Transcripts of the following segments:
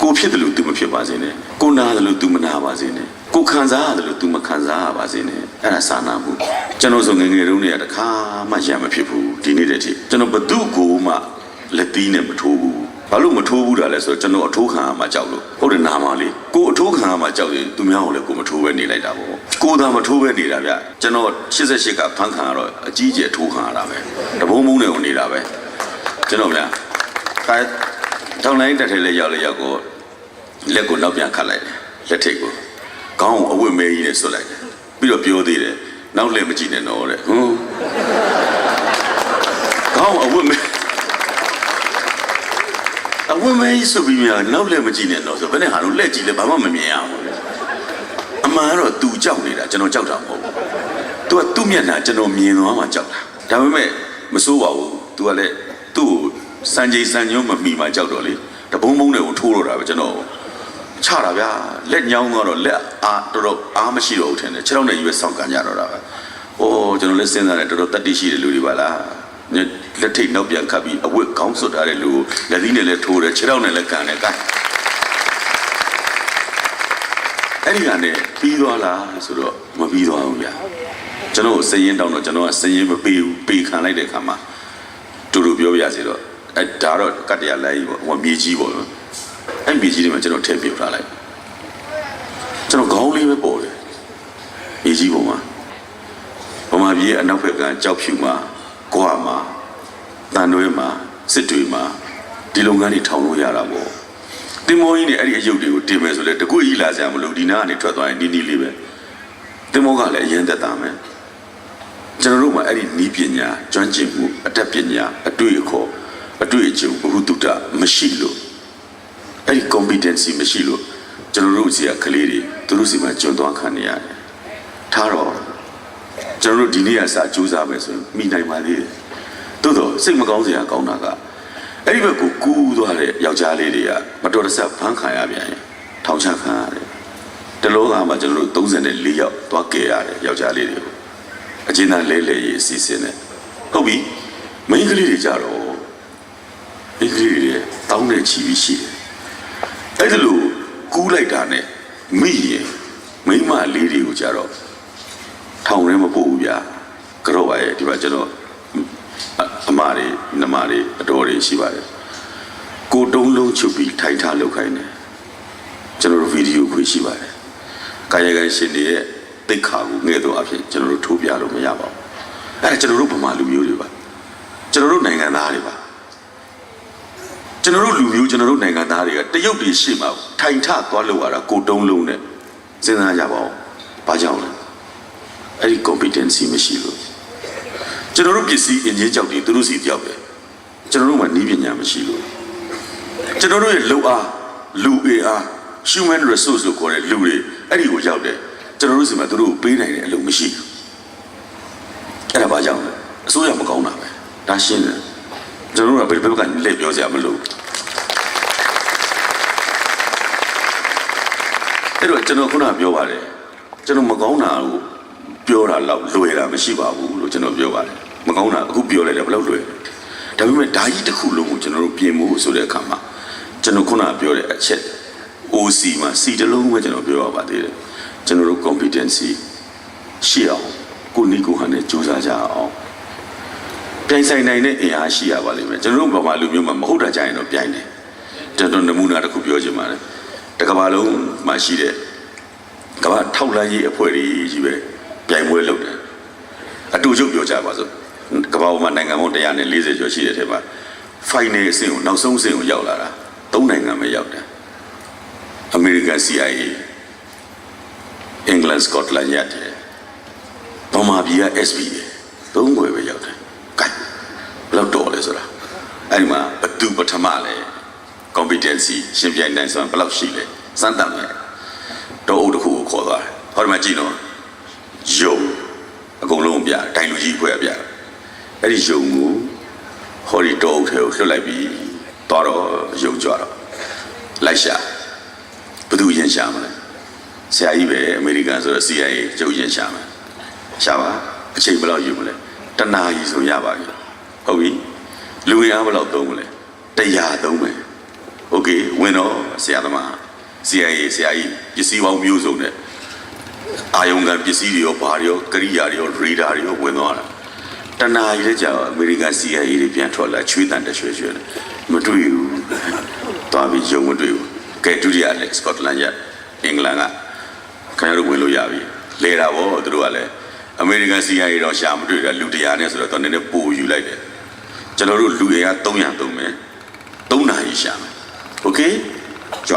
ကိုဖြစ်တယ်လို့ तू မဖြစ်ပါစေနဲ့ကိုနာတယ်လို့ तू မနာပါစေနဲ့ကိုခံစားရတယ်လို့ तू မခံစားရပါစေနဲ့အဲ့ဒါစာနာမှုကျွန်တော်ဆိုငယ်ငယ်တုန်းကတခါမှရံမဖြစ်ဘူးဒီနေ့တည်းထိကျွန်တော်ဘသူ့ကိုမှလက်သီးနဲ့မထိုးဘူးဘာလို့မထိုးဘူးတာလဲဆိုတော့ကျွန်တော်အထိုးခံရမှကြောက်လို့ဟုတ်တယ်နာမလေးကိုအထိုးခံရမှကြောက်ရင်သူများကိုလည်းကိုမထိုးပဲနေလိုက်တာပေါ့ကိုသာမထိုးပဲနေတာဗျကျွန်တော်88ကဖန်ခံရတော့အကြီးကျယ်ထိုးခံရတာပဲတဘုံဘုံနဲ့ကိုနေတာပဲကျွန်တော်ဗျာအဲတောင်းလိုက်တက်ထဲလေးရောက်လေရောက်ကို လက်ကိုနောက်ပြန်ခတ်လိုက်တယ်လက်ထိတ်ကိုခေါင်းကိုအဝတ်မဲကြီးနဲ့ဆွတ်လိုက်တယ်ပြီးတော့ပြောသေးတယ်နောက်လည်းမကြည့်နဲ့တော့တဲ့ဟွန်းခေါင်းအဝတ်မဲအဝတ်မဲကြီးဆိုပြီးမြနောက်လည်းမကြည့်နဲ့တော့ဆိုဘယ်နဲ့ဟာလို့လက်ကြည့်လဲဘာမှမမြင်ရဘူးအမှန်တော့သူကြောက်နေတာကျွန်တော်ကြောက်တာမဟုတ်ဘူး။ तू ကသူ့မျက်နှာကျွန်တော်မြင်သွားမှကြောက်တာ။ဒါပေမဲ့မစိုးပါဘူး။ तू ကလည်းသူ့ကိုစံချိန်စံညွှန်းမမီမှကြောက်တော့လေ။တဘုံဘုံတွေကိုထိုးတော့တာပဲကျွန်တော် ချတာဗျာလက်ညောင်းသွားတော့လက်အားတော်တော်အားမရှိတော့ဘူးထင်တယ်ခြေထောက်နဲ့ရွေးဆောက်ကန်ကြတော့တာပဲအိုးကျွန်တော်လည်းစဉ်းစားတယ်တော်တော်တတ်တိရှိတဲ့လူတွေပါလားလက်ထိတ်နောက်ပြန်ခတ်ပြီးအဝတ်ကောင်းစွတ်ထားတဲ့လူကိုလက်သီးနဲ့လည်းထိုးတယ်ခြေထောက်နဲ့လည်းကန်တယ်ကဲအဲ့ဒီကနေပြီးသွားလားဆိုတော့မပြီးသွားဘူးဗျာကျွန်တော်ကိုစည်ရင်တောင်းတော့ကျွန်တော်ကစည်ရင်မပေးဘူးပေးခံလိုက်တဲ့ခါမှာတူတူပြောပြစီတော့အဲဒါတော့ကတ္တရလိုက်ကြီးပေါ့ဟိုမြေကြီးပေါ့ အဲ့မြေကြီးတွေမှာကျွန်တော်ထည့်ပြထားလိုက်ကျွန်တော်ခေါင်းလေးပဲပေါ်တယ်မြေကြီးပေါ်မှာဗမာပြည်ရဲ့အနောက်ဘက်ကကြောက်ဖြူမှာကွာမှာတန်တွဲမှာစစ်တွေမှာဒီလုပ်ငန်းတွေထောင်လို့ရတာပေါ့တင်မောကြီးနေအဲ့ဒီအယုတ်တွေကိုတင်မယ်ဆိုလဲတကွကြီးလာစရာမလိုဒီနားကနေထွက်သွားရင်နီးနီးလေးပဲတင်မောကလည်းအရင်သက်တာမယ်ကျွန်တော်တို့မှာအဲ့ဒီနီးပညာကျွမ်းကျင်မှုအတတ်ပညာအတွေ့အခေါ်အတွေ့အကြုံဘ ഹു တုတမရှိလို့ အဲ့ဒီ competency မရှိလို့ကျွန်တော်တို့စီကကလေးတွေသူတို့စီမှာကျွန်းသွားခံနေရတယ်ထားတော့ကျွန်တော်တို့ဒီနေ့ကစာကြိုးစားမယ်ဆိုရင်မိနိုင်ပါသေးတယ်။သို့တော့စိတ်မကောင်းစရာကောင်းတာကအဲ့ဒီဘက်ကိုကူးသွားတဲ့ယောက်ျားလေးတွေကမတော်တဆဖမ်းခံရပြန်ရင်ထောင်ချခံရတယ်။တလောကမှာကျွန်တော်တို့34ယောက်သွားကယ်ရတယ်ယောက်ျားလေးတွေကိုအကျဉ်းသားလဲလဲရေးအစီအစဉ်နဲ့ဟုတ်ပြီမိန်းကလေးတွေကြတော့မိန်းကလေးတွေတောင်းတဲ့ချီပြီးရှိတယ်။ အဲ့ဒါလို့ကူးလိုက်တာနဲ့မိရင်မိန်းမလေးတွေကိုကြတော့ထောင်ထဲမပို့ဘူးဗျာကြော့ပါရဲ့ဒီမှာကျွန်တော်အအမတွေနမတွေအတော်တွေရှိပါတယ်ကိုတုံးလုံးချုပ်ပြီးထိုင်ထားလောက်ခိုင်းတယ်ကျွန်တော်တို့ဗီဒီယိုခွေရှိပါတယ်ကာယကံရှင်တွေရဲ့တိတ်ခါကိုငဲ့တော့အဖြစ်ကျွန်တော်တို့ထိုးပြလို့မရပါဘူးအဲ့ဒါကျွန်တော်တို့ဗမာလူမျိုးတွေပါကျွန်တော်တို့နိုင်ငံသားတွေပါ ကျွန်တော်တို့လူမျိုးကျွန်တော်တို့နိုင်ငံသားတွေကတရုတ်တွေရှေ့မှာထိုင်ထသွားလို့ရတာကိုတုံးလုံးနဲ့စဉ်းစားကြပါဦးဘာကြောင့်လဲအဲ့ဒီ competency မရှိလို့ကျွန်တော်တို့ပစ္စည်းအင်ဂျင်ကြောက်တွေသူတို့စီကြောက်တယ်ကျွန်တော်တို့မှာနီးပညာမရှိလို့ကျွန်တော်တို့ရဲ့လုံအားလူအင်အား human resource လို့ခေါ်တဲ့လူတွေအဲ့ဒီကိုရောက်တယ်ကျွန်တော်တို့စီမှာသူတို့ကိုပေးနိုင်တဲ့အလုပ်မရှိဘူးအဲ့ဒါဘာကြောင့်လဲအစိုးရမကောင်းတာပဲဒါရှင်းတယ် ကျွန်တော်တို့ကဘယ်ဘက်ကလက်ပြောစရာမလိုအဲ့တော့ကျွန်တော်ခုနကပြောပါတယ်ကျွန်တော်မကောင်းတာကိုပြောတာတော့လွယ်တာမရှိပါဘူးလို့ကျွန်တော်ပြောပါတယ်မကောင်းတာအခုပြောလိုက်တယ်ဘယ်လောက်လွယ်လဲဒါပေမဲ့ဓာကြီးတစ်ခုလုံးကိုကျွန်တော်တို့ပြင်ဖို့ဆိုတဲ့အခါမှာကျွန်တော်ခုနကပြောတဲ့အချက် OC မှာ C တစ်လုံးပဲကျွန်တော်ပြောရပါသေးတယ်ကျွန်တော်တို့ competency ရှိအောင်ကိုနီကိုဟန်နဲ့စူးစမ်းကြအောင် ပြိုင်ဆိုင်နိုင်တဲ့အင်အားရှိရပါလိမ့်မယ်ကျွန်တော်တို့ဘာမှလူမျိုးမှာမဟုတ်တာကြရင်တော့ပြိုင်တယ်ကျွန်တော်နမူနာတစ်ခုပြောချင်ပါတယ်တစ်ကမ္ဘာလုံးမှာရှိတဲ့ကမ္ဘာထောက်လန်းရေးအဖွဲ့တွေကြီးပဲပြိုင်ပွဲလုပ်တယ်အတူချုပ်ပြောကြပါစို့ကမ္ဘာပေါ်မှာနိုင်ငံပေါင်း140ကျော်ရှိတဲ့ထဲမှာ final အဆင့်ကိုနောက်ဆုံးအဆင့်ကိုရောက်လာတာ၃နိုင်ငံပဲရောက်တယ် American CIA England Scotland ရတယ်ဗမာပြည်က SBA သုံးခွေပဲရောက်တယ်ကဲဘယ် လောက်တော်လဲဆိုတာအဲ့ဒီမှာဘသူပထမလဲ competency ရှင်ပြိုင်နိုင်စွမ်းဘယ်လောက်ရှိလဲစမ်းသပ်မယ်တောအုပ်တစ်ခုကိုခေါ်သွားတယ်ဟောဒီမှာကြည့်နော်ယုံအကုန်လုံးပြတိုင်လူကြီးဖွဲ့ပြအဲ့ဒီယုံကိုဟောဒီတောအုပ်ထဲကိုလွှတ်လိုက်ပြီးသွားတော့ယုံကြတော့လိုက်ရှာဘယ်သူရင်ရှာမလဲဆရာကြီးပဲအမေရိကန်ဆိုတော့ CIA ကျုပ်ရင်ရှာမယ်ရှာပါအချိန်ဘယ်လောက်ယူမလဲတနာကြီးဆိုရပါပြီဟုတ်ပြီ လူရင်းအားဘယ်လောက်သုံးမလဲတရားသုံးမယ် โอเคဝင်တော့ဆရာသမား CIA ဆရာကြီးပစ္စည်းပေါင်းမျိုးစုံနဲ့အာယုံကပစ္စည်းတွေရောဘာတွေရောကရိယာတွေရောရေဒါတွေရောဝင်သွားတာတနာရီလည်းကြာအမေရိကန် CIA တွေပြန်ထွက်လာချွေးတန်တရွှေရွှေနဲ့မတွေ့ဘူးသွားပြီးရုံမတွေ့ဘူးကဲဒုတိယလက်စကော့တလန်ရအင်္ဂလန်ကခင်ဗျားတို့ဝင်လို့ရပြီလဲတာဗောသူတို့ကလည်းအမေရိကန် CIA တော့ရှာမတွေ့တာလူတရားနဲ့ဆိုတော့တော့နည်းနည်းပိုယူလိုက်တယ် ကျွန်တော်တို့လူအင်အား300သုံးမယ်3နာရီရှာမယ်โอเคကြွ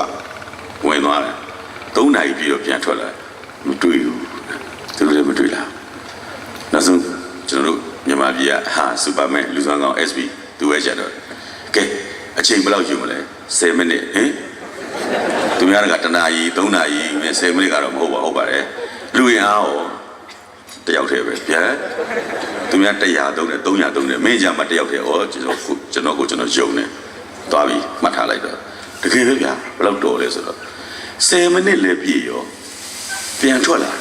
ဝင်သွားတယ်3နာရီပြီးတော့ပြန်ထွက်လာမတွေ့ဘူးသူတို့လည်းမတွေ့လားနောက်ဆုံးကျွန်တော်တို့မြန်မာပြည်ကဟာစူပါမန်လူဆောင်ကောင် SB သူပဲချက်တော့ကဲအချိန်ဘယ်လောက်ယူမလဲ10မိနစ်ဟင်သူများကတနာရီ3နာရီ10မိနစ်ကတော့မဟုတ်ပါဟုတ်ပါတယ်လူရင်အားရော တယောက်တည်းပဲဗျာသူများ100သုံးတယ်300သုံးတယ်မင်းကြမှာတယောက်တည်းဩကျွန်တော်ကိုကျွန်တော်ကိုကျွန်တော်ယုံနေသွားပြီးမှတ်ထားလိုက်တော့တကယ်ပဲဗျာဘယ်လောက်တော်လဲဆိုတော့10မိနစ်လည်းပြည့်ရောပြန်ထွက်လာ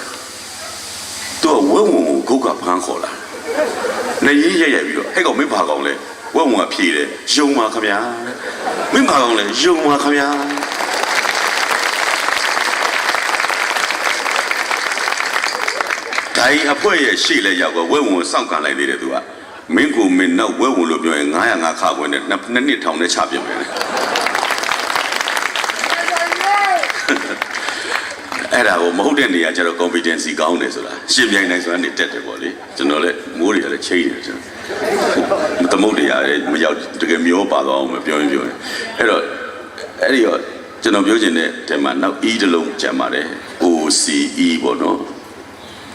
သူကဝဲဝုံကိုဂုတ်ကဖမ်းခေါ်လာနေရင်ရရပြီးတော့ဟဲ့ကောင်မင်းဘာကောင်လဲဝက်ဝံကဖြေတယ်ယုံပါခမညာမင်းဘာကောင်လဲယုံပါခမညာ ဒိုင်အဖွဲရဲ့ရှေ့လဲရောက်တော့ဝက်ဝံကိုစောင့်ကန်လိုက်သေးတယ်သူကမင်းကိုမင်းနောက်ဝက်ဝံလို့ပြောရင်900ငါခါခွင့်နဲ့နှစ်နှစ်နှစ်ထောင်နဲ့ချပြမယ်လေအဲ့ဒါကိုမဟုတ်တဲ့နေရာကျတော့ competency ကောင်းတယ်ဆိုတာရှင်ပြိုင်နိုင်ဆိုတာနေတက်တယ်ပေါ့လေကျွန်တော်လည်းမိုးတွေကလည်းချိန်တယ်ကျွန်တော်သမုတ်တရားလည်းမရောက်တကယ်မျောပါသွားအောင်မပြောရင်ပြောရင်အဲ့တော့အဲ့ဒီတော့ကျွန်တော်ပြောချင်တဲ့တဲမှာနောက် E တစ်လုံးကျန်ပါတယ် OCE ပေါ့နော်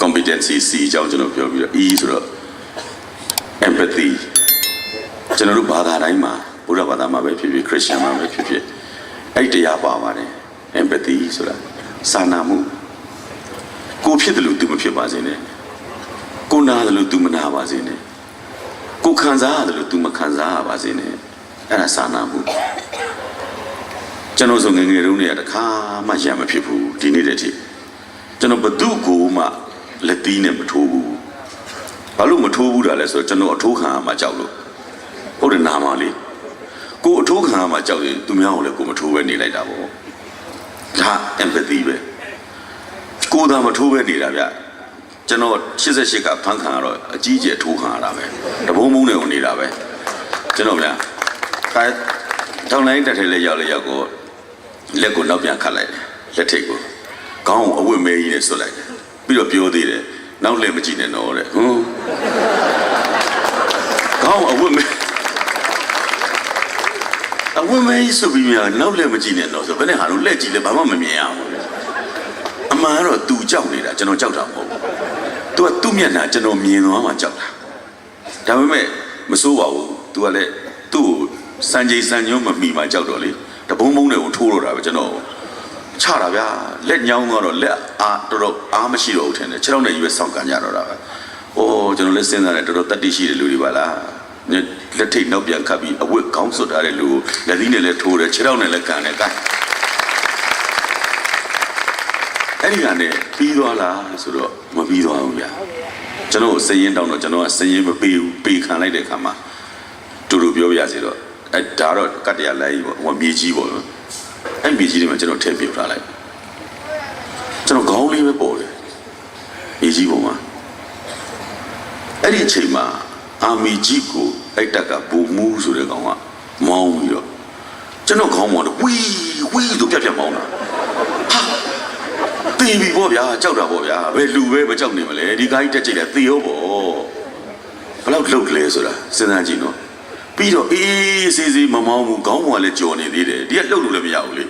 competency C အကြောင်းကျွန်တော်ပြောပြီးတော့ E ဆိုတော့ empathy ကျွန်တော်တို့ဘာသာတိုင်းမှာဘုရားဘာသာမှာပဲဖြစ်ဖြစ်ခရစ်ယာန်မှာပဲဖြစ်ဖြစ်အဲ့တရားပါပါတယ် empathy ဆိုတာစာနာမှုကိုဖြစ်တယ်လို့သူမဖြစ်ပါစေနဲ့ကိုနာတယ်လို့သူမနာပါစေနဲ့ကိုခံစားရတယ်လို့သူမခံစားရပါစေနဲ့အဲ့ဒါစာနာမှုကျွန်တော်ဆိုငငယ်တုန်းကတခါမှရံမဖြစ်ဘူးဒီနေ့တည်းထိကျွန်တော်ဘသူ့ကိုမှ လက်သီးနဲ့မထိုးဘူးဘာလို့မထိုးဘူးတာလဲဆိုတော့ကျွန်တော်အထိုးခံရမှကြောက်လို့ဟုတ်တယ်နာမလေးကိုအထိုးခံရမှကြောက်ရင်သူများကိုလည်းကိုမထိုးပဲနေလိုက်တာပေါ့ဒါ empathy ပဲကိုသာမထိုးပဲနေတာဗျကျွန်တော်88ကဖန်ခံရတော့အကြီးကျယ်ထိုးခံရတာပဲတဘုံဘုံနဲ့ကိုနေတာပဲကျွန်တော်ဗျာအဲတောင်းလိုင်းတက်ထဲလေးရောက်လေရောက်ကိုလက်ကိုနောက်ပြန်ခတ်လိုက်တယ်လက်ထိပ်ကိုခေါင်းကိုအဝတ်မဲကြီးနဲ့ဆွတ်လိုက်တယ် ပြီးတော့ပြောသေးတယ်နောက်လည်းမကြည့်နဲ့တော့တဲ့ဟွန်းခေါင်းကိုအဝတ်မဲအဝတ်မဲကြီးဆွတ်ပြီးမြာနောက်လည်းမကြည့်နဲ့တော့ဆိုဘယ်နဲ့ဟာလို့လက်ကြည့်လဲဘာမှမမြင်ရဘူးအမှန်ကတော့ तू ကြောက်နေတာကျွန်တော်ကြောက်တာမဟုတ်ဘူး तू ကသူ့မျက်နှာကျွန်တော်မြင်သွားမှကြောက်တာဒါပေမဲ့မစိုးပါဘူး तू ကလည်းသူ့ကိုစံချိန်စံညွှန်းမမီမှကြောက်တော့လေတဘုံဘုံတွေကိုထိုးတော့တာပဲကျွန်တော် ချတာဗျာလက်ညောင်းသွားတော့လက်အားတော်တော်အားမရှိတော့ဘူးထင်တယ်ခြေထောက်နဲ့ရွေးဆောင်ကန်ကြတော့တာပဲအိုးကျွန်တော်လည်းစဉ်းစားတယ်တော်တော်တတ်တိရှိတဲ့လူတွေပါလားလက်ထိတ်နောက်ပြန်ခတ်ပြီးအဝတ်ကောင်းစွတ်ထားတဲ့လူကိုလက်သီးနဲ့လည်းထိုးတယ်ခြေထောက်နဲ့လည်းကန်တယ်ကန်အဲ့ဒီကနေပြီးသွားလားဆိုတော့မပြီးသွားဘူးဗျာကျွန်တော်စရင်တောင်းတော့ကျွန်တော်ကစရင်မပေးဘူးပေးခံလိုက်တဲ့ခါမှာတူတူပြောပြရစီတော့အဲဒါတော့ကတ္တရလိုင်းပေါ့ဟိုမြေကြီးပေါ့ နော်အဲ့မြေကြီးတွေမှာကျွန်တော်ထည့်ပြထားလိုက်ကျွန်တော်ခေါင်းလေးပဲပေါ်တယ်မြေကြီးပေါ်မှာအဲ့ဒီအချိန်မှာအာမီကြီးကိုအဲ့တက်ကဘူမူးဆိုတဲ့ကောင်ကမောင်းပြီးတော့ကျွန်တော်ခေါင်းပေါ်တော့ဝီးဝီးဆိုပြတ်ပြတ်မောင်းတာတေပြီပေါ့ဗျာကြောက်တာပေါ့ဗျာဘယ်လူပဲမကြောက်နေမလဲဒီကားကြီးတက်ကြိတ်လဲသေရောပေါ့ဘယ်လောက်လှုပ်လဲဆိုတာစဉ်းစားကြည့်နော် ပြီးတော့အေးစီစီမမောင်းဘူးခေါင်းပေါ်ကလည်းကြော်နေသေးတယ်ဒီကလှုပ်လို့လည်းမရဘူးလေ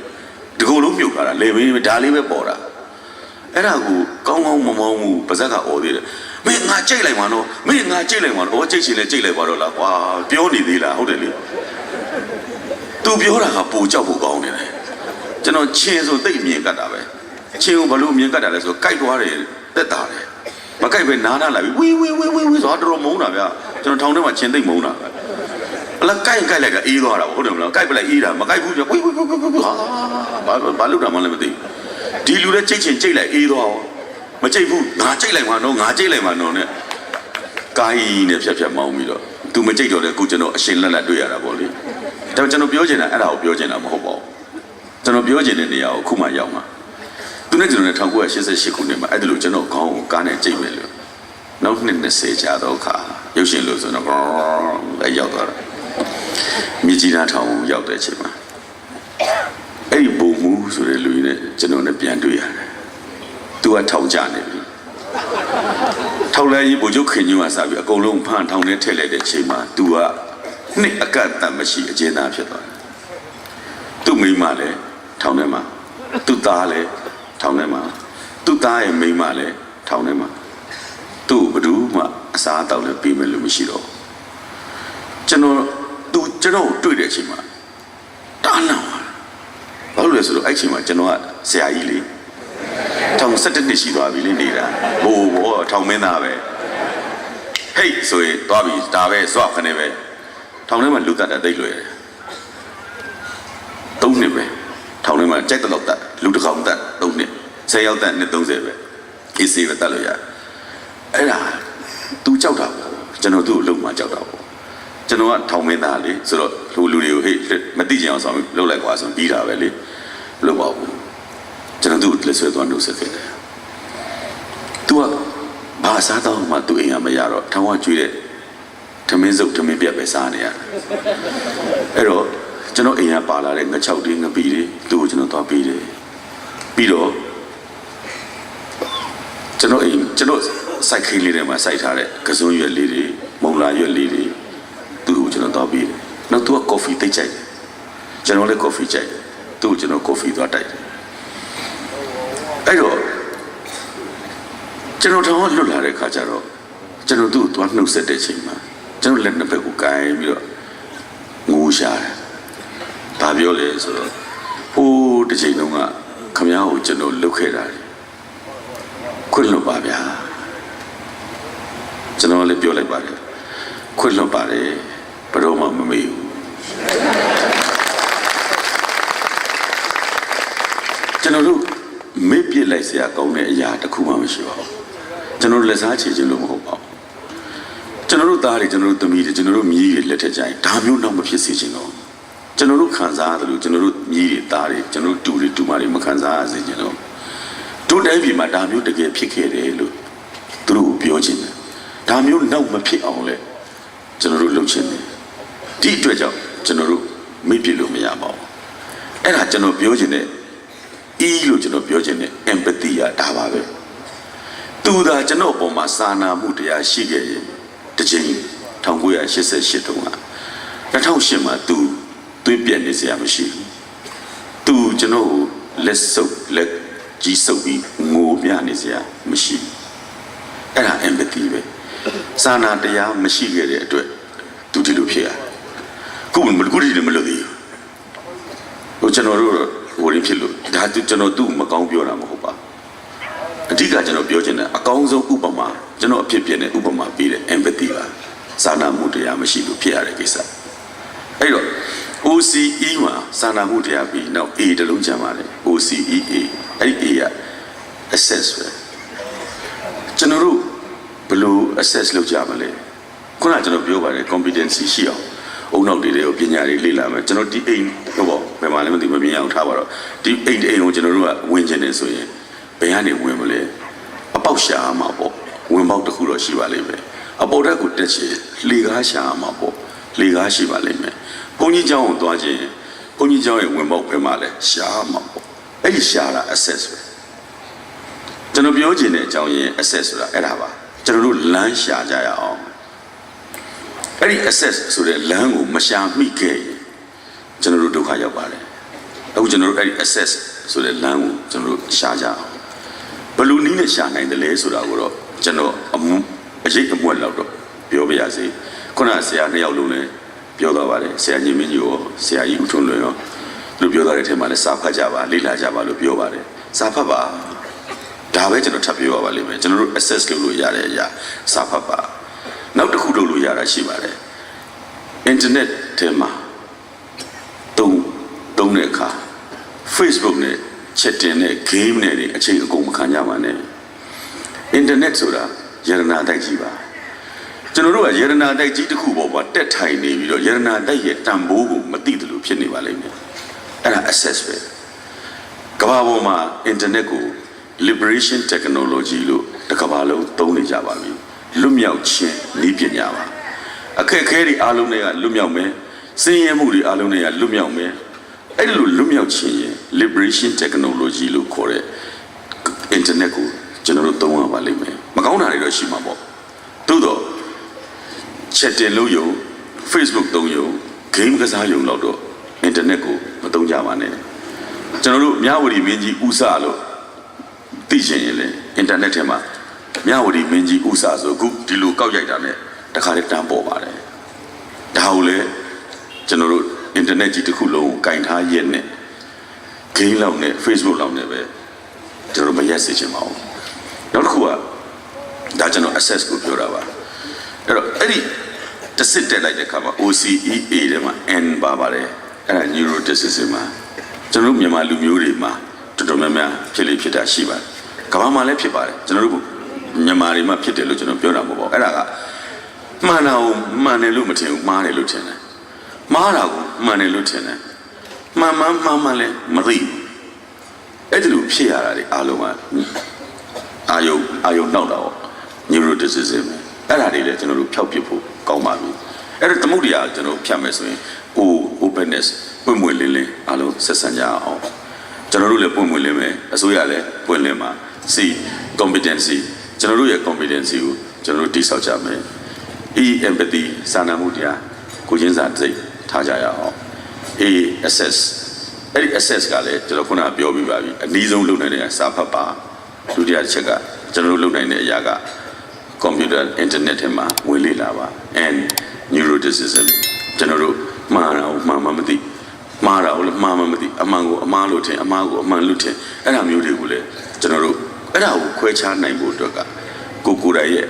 ဒီကုံလုံးမြုပ်လာတာလေမင်းဒါလေးပဲပေါ်တာအဲ့ဒါကိုကောင်းကောင်းမမောင်းဘူးပါဇက်ကអော်သေးတယ်မင်းငါကြိတ်လိုက်မှာနော်မင်းငါကြိတ်လိုက်မှာနော်ဩကြိတ်ရှင်လည်းကြိတ်လိုက်ပါတော့လားကွာပြောနေသေးလားဟုတ်တယ်လေသူပြောတာကပိုကြောက်ဖို့ကောင်းနေတယ်ကျွန်တော်ချင်းဆိုသိပ်မြင်ကတ်တာပဲချင်းကိုဘလို့မြင်ကတ်တာလဲဆိုကြိုက်သွားတယ်တက်တာတယ်မကြိုက်ပဲနားနာလာပြီဝီဝီဝီဝီဝီဆိုတော့တော်တော်မုန်းတာဗျာကျွန်တော်ထောင်ထဲမှာချင်းသိပ်မုန်းတာပဲ အလားကြိုက်ကြိုက်လိုက်တာအေးသွားတာဟုတ်တယ်မလားကြိုက်ပလိုက်အေးတာမကြိုက်ဘူးကျဝီဝီဝီဝီဝီဟာဘာဘာလို့တာမှလည်းမသိဒီလူလည်းကြိတ်ချင်ကြိတ်လိုက်အေးသွားမကြိတ်ဘူးငါကြိတ်လိုက်မှာနော်ငါကြိတ်လိုက်မှာနော်နဲ့ကိုင်းနဲ့ဖြတ်ဖြတ်မောင်းပြီးတော့ तू မကြိတ်တော့တဲ့ခုကျွန်တော်အရှင်လက်လက်တွေ့ရတာပေါ့လေဒါပေမဲ့ကျွန်တော်ပြောချင်တာအဲ့ဒါကိုပြောချင်တာမဟုတ်ပါဘူးကျွန်တော်ပြောချင်တဲ့နေရာကိုခုမှရောက်မှာသူနဲ့ကျွန်တော်နဲ့1988ခုနှစ်မှာအဲ့ဒါလို့ကျွန်တော်ခေါင်းကိုကားနဲ့ကြိတ်မယ်လို့နောက်နှစ်20ကြာတော့ခါရုပ်ရှင်လို့ဆိုတော့လည်းရောက်သွားတော့ မြကြီးနားထောင်ကိုရောက်တဲ့အချိန်မှာအဲ့ဒီဘုံမူဆိုတဲ့လူကြီးနဲ့ကျွန်တော်နဲ့ပြန်တွေ့ရတယ်သူကထောင်ကြနေပြီထောက်လဲရေးဘိုလ်ချုပ်ခင်ညွန့်ကစားပြီးအကုန်လုံးဖမ်းထောင်ထဲထည့်လိုက်တဲ့အချိန်မှာ तू ကနှစ်အကန့်အသတ်မရှိအကျဉ်းသားဖြစ်သွားတယ်သူ့မိန်းမလည်းထောင်ထဲမှာသူ့သားလည်းထောင်ထဲမှာသူ့သားရဲ့မိန်းမလည်းထောင်ထဲမှာသူ့ဘယ်သူမှအစားအသောက်လည်းပေးမယ်လို့မရှိတော့ဘူးကျွန်တော်သူ ကျွန်တော်ကိုတွေ့တဲ့အချိန်မှာတားလောင်ဘာလို့လဲဆိုတော့အဲ့အချိန်မှာကျွန်တော်ကဆရာကြီးလေထောင်17နှစ်ရှိသွားပြီလေနေတာဘိုးဘောထောင်မင်းသားပဲဟေးဆိုရင်သွားပြီဒါပဲစွခနဲ့ပဲထောင်ထဲမှာလူတတ်တဲ့တိတ်လွယ်တယ်၃နှစ်ပဲထောင်ထဲမှာကြိုက်တဲ့လောက်တက်လူတစ်ကောင်တက်၃နှစ်၁၀ရောက်တက်နှစ်30ပဲအေးစေးပဲတက်လို့ရအဲ့ဒါ तू ကြောက်တာပေါ့ကျွန်တော်သူ့ကိုလုံမှကြောက်တာပေါ့ ကျွန်တော်ကထောင်မင်းသားလေဆိုတော့လူလူတွေကိုဟေ့မသိကြအောင်ဆောင်လှုပ်လိုက်ကွာဆိုပြီးတာပဲလေမလုပ်ပါဘူးကျွန်တော်သူ့ကိုလက်ဆွဲသွားနှုတ်ဆက်ခဲ့တယ် तू ကဘာစားတော့မှသူ့အိမ်ကမရတော့ထောင်ကကျွေးတဲ့ထမင်းစုပ်ထမင်းပြက်ပဲစားနေရတယ်အဲ့တော့ကျွန်တော်အိမ်ကပါလာတဲ့ငချောက်တွေငပီတွေသူ့ကိုကျွန်တော်သွားပေးတယ်ပြီးတော့ကျွန်တော်အိမ်ကျွန်တော်စိုက်ခင်းလေးထဲမှာစိုက်ထားတဲ့ကစုံရွက်လေးတွေမုံလာရွက်လေးတွေ သူ့ကိုကျွန်တော်သွားပေးတယ်နောက်သူကကော်ဖီတိတ်ကြိုက်တယ်ကျွန်တော်လည်းကော်ဖီကြိုက်တယ်သူ့ကိုကျွန်တော်ကော်ဖီသွားတိုက်တယ်အဲ့တော့ကျွန်တော်တော့လွတ်လာတဲ့ခါကျတော့ကျွန်တော်သူ့ကိုသွားနှုတ်ဆက်တဲ့ချိန်မှာကျွန်တော်လက်နှစ်ဘက်ကိုကိုင်ပြီးတော့ငိုရှာတယ်။ဒါပြောလေဆိုတော့ဟိုးတစ်ချိန်လုံးကခမ ्या ကိုကျွန်တော်လုတ်ခဲ့တာလေ။ခွင့်လွတ်ပါဗျာ။ကျွန်တော်လည်းပြောလိုက်ပါတယ်။ခွင့်လွတ်ပါတယ် ဘယ်တော့မှမမေ့ဘူး။ကျွန်တော်တို့မေ့ပြစ်လိုက်စရာကောင်းတဲ့အရာတစ်ခုမှမရှိပါဘူး။ကျွန်တော်တို့လက်စားချေခြင်းလို့မဟုတ်ပါဘူး။ကျွန်တော်တို့သားတွေကျွန်တော်တို့သမီးတွေကျွန်တော်တို့မြည်တွေလက်ထက်ကြရင်ဒါမျိုးတော့မဖြစ်စေချင်တော့ကျွန်တော်တို့ခံစားရတယ်လို့ကျွန်တော်တို့မြည်တွေသားတွေကျွန်တော်တို့တူတွေတူမတွေမခံစားရစေချင်တော့တို့တိုင်းပြည်မှာဒါမျိုးတကယ်ဖြစ်ခဲ့တယ်လို့သူတို့ကိုပြောချင်တယ်ဒါမျိုးနောက်မဖြစ်အောင်လဲကျွန်တော်တို့လုပ်ချင်တယ် ဒီအတွက်ကြောင့်ကျွန်တော်တို့မေ့ပြလို့မရပါဘူးအဲ့ဒါကျွန်တော်ပြောချင်တဲ့အီးလို့ကျွန်တော်ပြောချင်တဲ့ empathy ကဒါပါပဲသူသာကျွန်တော်ပုံမှာစာနာမှုတရားရှိခဲ့ရင်တစ်ချိန်1988တုန်းက2008မှာသူသွေးပြက်နေစရာမရှိဘူးသူကျွန်တော်ကိုလက်ဆုပ်လက်ကြီးဆုပ်ပြီးငိုပြနေစရာမရှိဘူးအဲ့ဒါ empathy ပဲစာနာတရားမရှိခဲ့တဲ့အတွက်သူဒီလိုဖြစ်ရတယ် ခုမခုဒီလိုမလုပ်သေးဘူးဟိုကျွန်တော်တို့ဟိုရင်းဖြစ်လို့ဒါသူကျွန်တော်သူ့ကိုမကောင်းပြောတာမဟုတ်ပါဘူးအဓိကကျွန်တော်ပြောချင်တယ်အကောင်းဆုံးဥပမာကျွန်တော်အဖြစ်ပြတဲ့ဥပမာပေးတဲ့ empathy ပါစာနာမှုတရားမရှိလို့ဖြစ်ရတဲ့ကိစ္စအဲ့တော့ OCE မှာစာနာမှုတရားပြီးနောက် A တလုံးချမ်းပါတယ် OCEA အဲ့ဒီ A က assess ပဲကျွန်တော်တို့ဘယ်လို assess လုပ်ကြမလဲခုနကကျွန်တော်ပြောပါတယ် competency ရှိအောင် အုံနောက်တွေတွေကိုပညာတွေလေ့လာမယ်ကျွန်တော်ဒီအိမ်ဟောပေါ့ဘယ်မှာလဲမသိမမြင်အောင်ထားပါတော့ဒီအိမ်ဒီအိမ်ကိုကျွန်တော်တို့ကဝင်ကျင်နေဆိုရင်ဘယ်ကနေဝင်မလဲအပေါက်ရှာမှာပေါ့ဝင်ပေါက်တစ်ခုတော့ရှိပါလိမ့်မယ်အပေါ်တက်ကိုတက်ချင်လေကားရှာမှာပေါ့လေကားရှိပါလိမ့်မယ်ဘုန်းကြီးเจ้าကိုသွားခြင်းဘုန်းကြီးเจ้าရဲ့ဝင်ပေါက်ဘယ်မှာလဲရှာမှာပေါ့အဲ့ဒီရှာတာ access ပဲ ကျွန်တော်ပြောချင်တဲ့အကြောင်းရင်း access ဆိုတာအဲ့ဒါပါကျွန်တော်တို့လမ်းရှာကြရအောင် အဲ့ဒီ access ဆိုတဲ့လမ်းကိုမရှာမိခဲ့ရင်ကျွန်တော်တို့ဒုက္ခရောက်ပါတယ်အခုကျွန်တော်တို့အဲ့ဒီ access ဆိုတဲ့လမ်းကိုကျွန်တော်တို့ရှာကြအောင်ဘယ်လိုနည်းနဲ့ရှာနိုင်တယ်လဲဆိုတာကိုတော့ကျွန်တော်အမှုအရေးအမွက်လောက်တော့ပြောပြရစီခုနကဆရာနှစ်ယောက်လုံးလည်းပြောသွားပါတယ်ဆရာကြီးမင်းကြီးရောဆရာကြီးဦးထွန်းလွင်ရောသူတို့ပြောသွားတဲ့အထက်မှာလည်းစာဖတ်ကြပါလေ့လာကြပါလို့ပြောပါတယ်စာဖတ်ပါဒါပဲကျွန်တော်ထပ်ပြောရပါလိမ့်မယ်ကျွန်တော်တို့ access လုပ်လို့ရတဲ့အရာစာဖတ်ပါ နောက်တစ်ခုလုပ်လို့ရတာရှိပါတယ် internet ထဲမှာတုံးတုံးတဲ့အခါ Facebook နဲ့ chat တင်နဲ့ game နဲ့တွေအချိန်အကုန်မခံကြပါနဲ့ internet ဆိုတာယရနာတိုက်ကြီးပါကျွန်တော်တို့ကယရနာတိုက်ကြီးတစ်ခုပေါ်မှာတက်ထိုင်နေပြီးတော့ယရနာတိုက်ရဲ့တန်ဖိုးကိုမသိတယ်လို့ဖြစ်နေပါလိမ့်မယ်အဲ့ဒါ access ပဲဘာပေါ်မှာအင်တာနက်ကို liberation technology လို့တစ်ကမ္ဘာလုံးသုံးနေကြပါပြီ လွတ်မြောက်ခြင်းနည်းပညာပါအခက်အခဲတွေအားလုံးတွေကလွတ်မြောက်မယ်စင်ရဲမှုတွေအားလုံးတွေကလွတ်မြောက်မယ်အဲ့ဒီလိုလွတ်မြောက်ခြင်းရင် liberation technology လို့ခေါ်တဲ့အင်တာနက်ကိုကျွန်တော်တို့သုံးရပါလိမ့်မယ်မကောင်းတာတွေတော့ရှိမှာပေါ့သို့တော့ chat တင်လို့ယုံ Facebook သုံးယုံ game ကစားယုံတော့တော့အင်တာနက်ကိုမသုံးကြပါနဲ့ကျွန်တော်တို့မြဝတီမင်းကြီးဥစလို့သိချင်ရင်လေအင်တာနက်ထဲမှာ မြဝတီမင်းကြီးဥစဆိုအခုဒီလိုကောက်ရိုက်တာနဲ့တခါလေးတန်းပေါ်ပါတယ်ဒါကိုလေကျွန်တော်တို့အင်တာနက်ကြီးတစ်ခုလုံးကိုကင်ထားရက်နဲ့ game လောက်နဲ့ Facebook လောက်နဲ့ပဲကျွန်တော်တို့မရက်စေချင်ပါဘူးနောက်တစ်ခုကဒါကျွန်တော် access ကိုပြောတာပါအဲ့တော့အဲ့ဒီတစ်စစ်တက်လိုက်တဲ့အခါမှာ OCEA ထဲမှာ N ပါပါတယ်အဲ့ဒါ neuroticism မှာကျွန်တော်တို့မြန်မာလူမျိုးတွေမှာတော်တော်များများဖြစ်လေဖြစ်တာရှိပါတယ်ကမ္ဘာမှာလည်းဖြစ်ပါတယ်ကျွန်တော်တို့ မြန်မာတွေမှာဖြစ်တယ်လို့ကျွန်တော်ပြောတာမဟုတ်ပါဘူးအဲ့ဒါကမှန်တာကိုမှန်တယ်လို့မထင်ဘူးမှားတယ်လို့ထင်တယ်မှားတာကိုမှန်တယ်လို့ထင်တယ်မှန်မှန်မှန်မှန်လည်းမသိဘူးအဲ့ဒီလိုဖြစ်ရတာတွေအားလုံးကအာယုံအာယုံနောက်တာပေါ့ neuroticism အဲ့ဒါတွေလည်းကျွန်တော်တို့ဖျောက်ပစ်ဖို့ကောင်းပါပြီအဲ့ဒါသမုဒ္ဒရာကျွန်တော်ဖြတ်မယ်ဆိုရင် O openness ပွင့်ပွင့်လင်းလင်းအားလုံးဆက်ဆံကြအောင်ကျွန်တော်တို့လည်းပွင့်ပွင့်လင်းမယ်အစိုးရလည်းပွင့်လင်းပါ C competency ကျွန်တော်တို့ရဲ့ competency ကိုကျွန်တော်တို့တိစောက်ကြမယ် E empathy စာနာမှုတရားကိုချင်းစာစိတ်ထားကြရအောင် A assess အဲ့ဒီ assess ကလည်းကျွန်တော်ခုနကပြောပြပါပြီအနည်းဆုံးလုပ်နိုင်တဲ့စာဖတ်ပါဒုတိယတစ်ချက်ကကျွန်တော်တို့လုပ်နိုင်တဲ့အရာကကွန်ပျူတာအင်တာနက်ထဲမှာဝင်လေ့လာပါ and neuroticism ကျွန်တော်တို့မှားတာကိုမှားမှမသိမှားတာကိုလည်းမှားမှမသိအမှန်ကိုအမှားလို့ထင်အမှားကိုအမှန်လို့ထင်အဲ့ဒါမျိုးတွေကိုလည်းကျွန်တော်တို့အဲ့ဒါကိုခွဲခြားနိုင်ဖို့အတွက်က ကိုကိုယ်တိုင်ရဲ့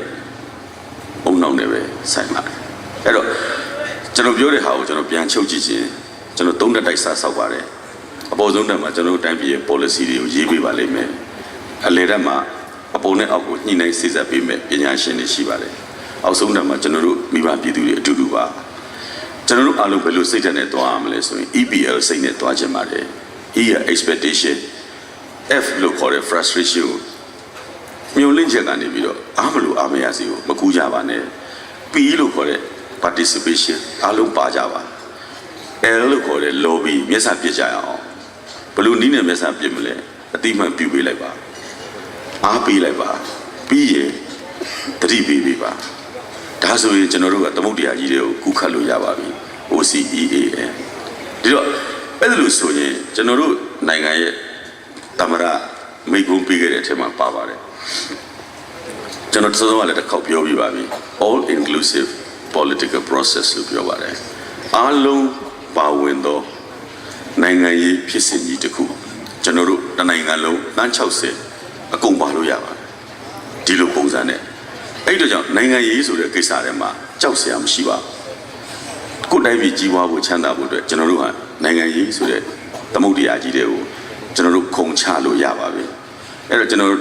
အုံနောက်နဲ့ပဲဆိုင်ပါတယ်အဲ့တော့ကျွန်တော်ပြောတဲ့ဟာကိုကျွန်တော်ပြန်ချုပ်ကြည့်ခြင်းကျွန်တော်သုံးတက်တိုက်စားဆောက်ပါတယ်အပေါ်ဆုံးတက်မှာကျွန်တော်တို့တိုင်းပြည်ရဲ့ policy တွေကိုရေးပေးပါလိမ့်မယ်အလေတက်မှာအပေါ်နဲ့အောက်ကိုညှိနှိုင်းစေစပ်ပေးမဲ့ပညာရှင်တွေရှိပါတယ်။အောက်ဆုံးတမှာကျွန်တော်တို့မိဘပြည်သူတွေအတူတူပါ။ကျွန်တော်တို့အားလုံးဘယ်လိုစိတ်ဓာတ်နဲ့သွားရမလဲဆိုရင် EPL စိတ်နဲ့သွားခြင်းပါတယ်။ E ရ expectation F လို့ခေါ်တဲ့ frustration ကို မျိုးလင့်ချက်ကနေပြီးတော့အားမလို့အားမရစီကိုမကူကြပါနဲ့။ P လို့ခေါ်တဲ့ participation အားလုံးပါကြပါ။ L လို့ခေါ်တဲ့ lobby မျက်စာပြစ်ကြရအောင်။ဘယ်လိုနည်းနဲ့မျက်စာပြစ်မလဲအတိအမှန်ပြုပေးလိုက်ပါ။အားပေးလိုက်ပါပြီးရင်တတိပေးပေးပါဒါဆိုရင်ကျွန်တော်တို့ကသမုတ်တရားကြီးတွေကိုကူးခတ်လို့ရပါပြီ OCEAN ဒီတော့အဲ့ဒါလို့ဆိုရင်ကျွန်တော်တို့နိုင်ငံရဲ့တမရမိကုံးပေးခဲ့တဲ့အထက်မှာပါပါတယ် ကျွန်တော်သုံးကလည်းတစ်ခေါက်ပြောပြပါပြီ all inclusive political process လို့ပြောပါတယ်အားလုံးပါဝင်သောနိုင်ငံရေးဖြစ်စဉ်ကြီးတစ်ခုကျွန်တော်တို့တနိုင်ငံလုံးတန်း60အကုန်ပါလို့ရပါတယ်ဒီလိုပုံစံနဲ့အဲ့ဒီတော့ကြောင့်နိုင်ငံရေးဆိုတဲ့ကိစ္စတွေမှာကြောက်စရာမရှိပါဘူးကိုယ်တိုင်းပြည်ကြီးပွားဖို့ချမ်းသာဖို့အတွက်ကျွန်တော်တို့ဟာနိုင်ငံရေးဆိုတဲ့သမုဒ္ဒရာကြီးတွေကိုကျွန်တော်တို့ခုံချလို့ရပါပြီအဲ့တော့ကျွန်တော်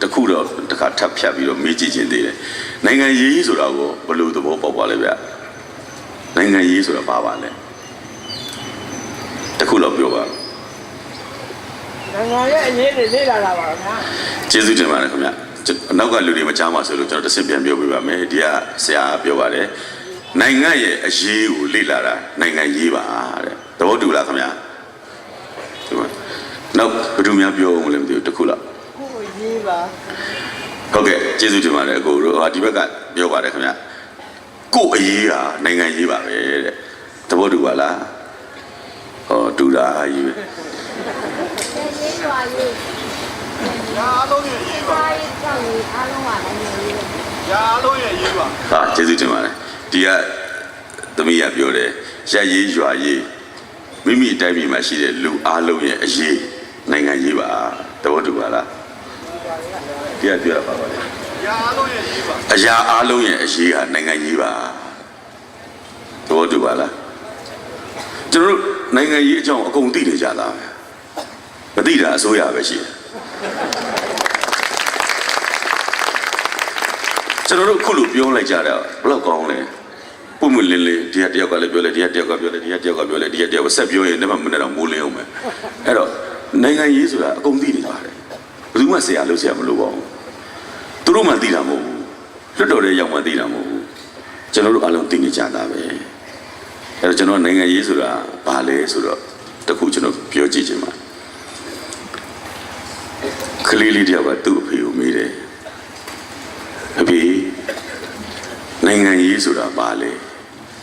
တို့တစ်ခုတော့တစ်ခါထပ်ဖြတ်ပြီးတော့မေးကြည့်ခြင်းသေးတယ်နိုင်ငံရေးဆိုတာကိုဘယ်လိုသဘောပေါက်ပါလဲဗျနိုင်ငံရေးဆိုတာဘာပါလဲတစ်ခုတော့ပြောပါနိုင်ငံရဲ့အရေးတွေလေ့လာတာပါဗျာကျေးဇူးတင်ပါတယ်ခင်ဗျကျွန်အနောက်ကလူတွေမကြားပါဆိုလို့ကျွန်တော်တစ်ဆင့်ပြန်ပြောပြပါမယ်ဒီကဆရာပြောပါတယ်နိုင်ငံရဲ့အရေးကိုလေ့လာတာနိုင်ငံရေးပါတဲ့သဘောတူလားခင်ဗျဒီမှာနောက်ဘယ်သူများပြောအောင်လဲမသိဘူးတစ်ခုလောက်ခုကို ရေးပါဟုတ်ကဲ့ကျေးဇူးတင်ပါတယ်အကိုတို့ဟာဒီဘက်ကပြောပါတယ်ခင်ဗျကို့အရေးဟာနိုင်ငံရေးပါပဲတဲ့သဘောတူပါလားဟောတူတာကြီးပဲရေးရွာရေးရာအလုံးရဲ့ရေးပါစာရေးကြောက်ရေးအားလုံးကလည်းရေးရေးရာအလုံးရဲ့ရေးပါဟာကျေးဇူးတင်ပါတယ်ဒီကသမီးကပြောတယ်ရက်ရေးရွာရေးမိမိအတိုင်းပြည်မှာရှိတဲ့လူအားလုံးရဲ့အရေးနိုင်ငံရေးပါသဘောတူပါလား ဒီကပြောတာပါပါလေရာအလုံးရဲ့ရေးပါအရာအားလုံးရဲ့အရေးဟာနိုင်ငံရေးပါသဘောတူပါလားကျွန်တော်တို့နိုင်ငံရေးအကြောင်းအကုန်သိနေကြတာပဲမသိတာအစိုးရပဲရှိတယ်ကျွန်တော်တို့ခုလိုပြောလိုက်ကြတာဘယ်လောက်ကောင်းလဲပုံမလင်းလင်းဒီကတယောက်ကလည်းပြောလဲဒီကတယောက်ကပြောလဲဒီကတယောက်ကပြောလဲဒီကတယောက်ကဆက်ပြောရင်လည်းမနဲ့တော့မိုးလင်းအောင်ပဲအဲ့တော့နိုင်ငံရေးဆိုတာအကုန်သိနေကြတယ် ဘယ်သူမှဆရာလုပ်ဆရာမလုပ်ပါဘူးသူတို့မှသိတာမဟုတ်ဘူးလွတ်တော်တဲ့ရောက်မှသိတာမဟုတ်ဘူးကျွန်တော်တို့အားလုံးသိနေကြတာပဲအဲ့တော့ကျွန်တော်နိုင်ငံရေးဆိုတာဘာလဲဆိုတော့တခုကျွန်တော်ပြောကြည့်ချင်ပါကလေးလေးတယောက်ကသူ့အဖေကိုမေးတယ်အဖေနိုင်ငံရေးဆိုတာဘာလဲ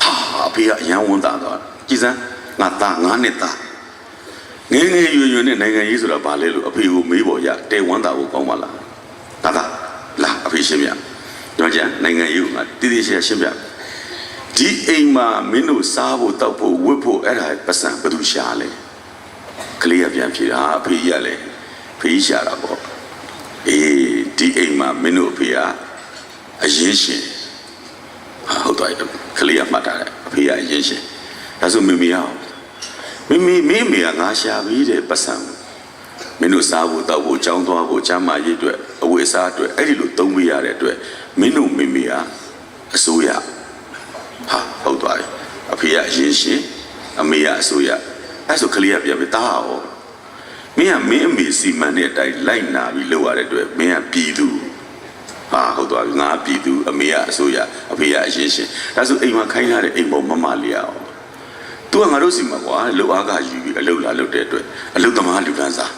ဟာအဖေကအယံဝန်တာတော့ကြည်စမ်းငါသားငါနဲ့သား ငယ်ငယ်ရွယ်ရွယ်နဲ့နိုင်ငံရေးဆိုတာဘာလဲလို့အဖေကိုမေးပေါ်ရတဲဝမ်းတာကိုကောင်းပါလားဒါသာလာအဖေရှင်းပြတော့ကြနိုင်ငံရေးကိုငါတည်တည်ရှင်းရှင်းပြဒီအိမ်မှာမင်းတို့စားဖို့တောက်ဖို့ဝတ်ဖို့အဲ့ဒါပတ်စံဘယ်သူရှာလဲကလေးကပြန်ဖြေတာအဖေကြီးကလည်းဖေးရှာတာပေါ့အေးဒီအိမ်မှာမင်းတို့အဖေကအရင်ရှင်ဟာဟုတ်တယ်ကလေးကမှတ်တာလေအဖေကအရင်ရှင်ဒါဆိုမိမိအောင် မိမိမိမိကငါရှာပြီးတဲ့ပတ်စံမင်းတို့စားဖို့တောက်ဖို့ကြောင်းသွားဖို့ချမ်းမာရေးအတွက်အဝတ်အစားအတွက်အဲ့ဒီလိုသုံးပေးရတဲ့အတွက်မင်းတို့မိမိကအစိုးရဟာဟုတ်သွားပြီအဖေကအရင်ရှင်အမေကအစိုးရအဲ့ဆိုကလေးကပြန်ပြီးတာဟောမင်းကမင်းအမေစီမံတဲ့အတိုင်းလိုက်နာပြီးလုပ်ရတဲ့အတွက်မင်းကပြည်သူဟာဟုတ်သွားပြီငါပြည်သူအမေကအစိုးရအဖေကအရင်ရှင်ဒါဆိုအိမ်မှာခိုင်းထားတဲ့အိမ်ပေါ်မမလေးအောင် သူကငါတို့စီမှာကွာလှုပ်အားကယူပြီးအလုပ်လာလုပ်တဲ့အတွက်အလုပ်သမားလူတန်းစား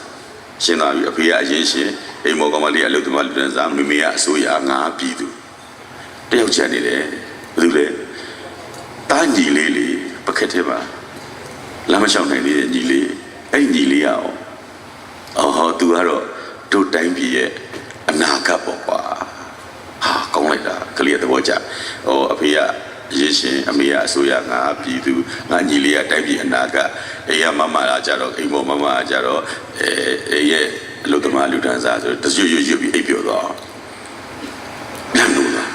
ရှင်းသွားပြီအဖေကအရင်ရှင်အိမ်မောကောင်မလေးကအလုပ်သမားလူတန်းစားမိမိကအစိုးရငါပြည်သူတယောက်ချန်နေတယ်ဘယ်သူလဲတားညီလေးလေးပကက်ထဲမှာလမ်းမလျှောက်နိုင်သေးတဲ့ညီလေးအဲ့ဒီညီလေးရအောင်အော်ဟောသူကတော့တို့တိုင်းပြည်ရဲ့အနာဂတ်ပေါ့ကွာဟာကောင်းလိုက်တာကလေးကသဘောကျဟိုအဖေက ရေရှင်အမေကအစိုးရငါပြည်သူငါညီလေးကတိုက်ပြည်အနာကအေးရမမလာကြတော့အိမ်ပေါ်မမလာကြတော့အဲအေးရဲ့အလုသမားလူတန်းစားဆိုတရွရွရွပြီးအိပ်ပျော်သွားလန့်လို့လား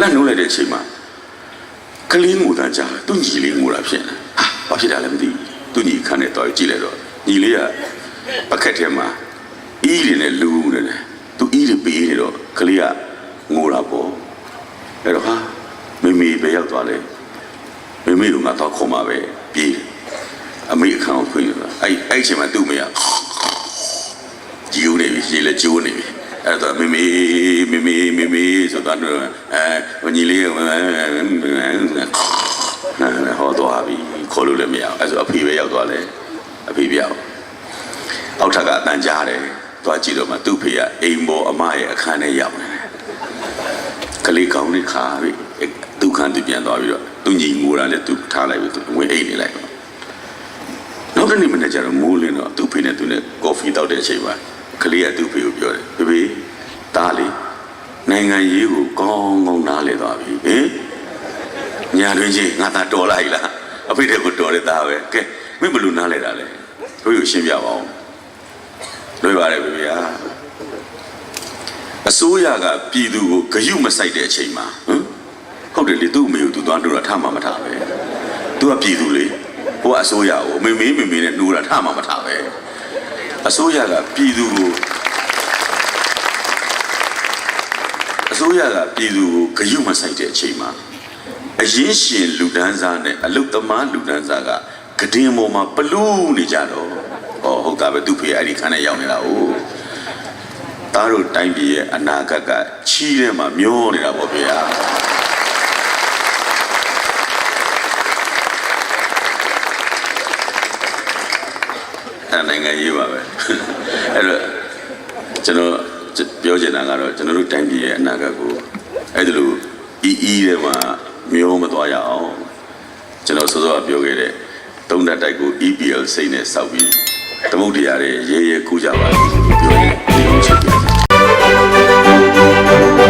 လန့်လို့လိုက်တဲ့အချိန်မှာကလေးငိုတန်းကြသူညီလေးငိုတာဖြစ်နေဟာဘာဖြစ်တာလဲမသိဘူးသူညီခန်းနဲ့တော့ကြည့်လိုက်တော့ညီလေးကပကက်ထဲမှာအီးတွေနဲ့လူနေတယ်သူအီးတွေပေးနေတော့ကလေးကငိုတာပေါ့အဲ့တော့ဟာ မိမိပဲရောက်သွားလဲမိမိကငါတော့ခုံมาပဲပြေးတယ်အမေအခန်းကိုဖွင့်ရတာအဲ့အဲ့အချိန်မှာသူ့မေကဂျီဦးနေပြီဂျီလည်းဂျိုးနေပြီအဲ့တော့မိမိမိမိမိမိဆိုတော့အဲညီလေးကဟောသွားပြီခေါ်လို့လည်းမရအောင်အဲ့ဆိုအဖေပဲရောက်သွားလဲအဖေပြောက်အောက်ထပ်ကအတန်ကြားတယ်သွားကြည့်တော့မှသူ့ဖေကအိမ်ပေါ်အမရဲ့အခန်းထဲရောက်နေတယ်ကလေးကောင်းလေးခါပြီအဲ့ သူ့ခန်းသူပြန်သွားပြီးတော့သူညီငိုတာလည်းသူထားလိုက်ပြီးသူဝင်အိမ်နေလိုက်တော့နောက်တစ်နေ့မနေ့ကျတော့မိုးလင်းတော့သူ့ဖေနဲ့သူနဲ့ကော်ဖီတောက်တဲ့အချိန်မှာကလေးကသူ့ဖေကိုပြောတယ်ဖေဖေတားလေနိုင်ငံရေးကိုကောင်းကောင်းနားလေသွားပြီဟင်ညာတွင်ချင်းငါသာတော်လိုက်လားအဖေတဲ့ကိုတော်တဲ့သားပဲကဲမင်းဘယ်လိုနားလဲတာလဲတို့ကိုရှင်းပြပါဦးလွယ်ပါတယ်ဗျာအစိုးရကပြည်သူကိုဂယုမဆိုင်တဲ့အချိန်မှာဟမ် ဟုတ်တယ်လေသူ့အမေကိုသူသွားတို့တာထားမှမထားပဲသူကပြည်သူလေဟိုကအစိုးရကိုမေမေမေမေနဲ့နှိုးတာထားမှမထားပဲအစိုးရကပြည်သူကိုအစိုးရကပြည်သူကိုဂယုမဆိုင်တဲ့အချိန်မှာအရင်ရှင်လူဒန်းစားနဲ့အလုတ်သမားလူဒန်းစားကဂဒင်းပေါ်မှာပလူးနေကြတော့ဟောဟုတ်တာပဲသူဖေအဲ့ဒီခန်းထဲရောက်နေတာ哦သားတို့တိုင်းပြည်ရဲ့အနာဂတ်ကချီးထဲမှာမျောနေတာပေါ့ဗျာ အဲ့နိုင်ငံရေးပါပဲအဲ့တော့ကျွန်တော်ပြောချင်တာကတော့ကျွန်တော်တို့တိုင်းပြည်ရဲ့အနာဂတ်ကိုအဲ့ဒါလို့အီအီထဲမှာမျိုးမသွားရအောင်ကျွန်တော်စောစောကပြောခဲ့တဲ့သုံးတက်တိုက်ကို EPL စိတ်နဲ့စောက်ပြီးသမုတ်တရားတွေရေရေကူးကြပါလို့ပြောရင်ဒီလိုချက်ပြ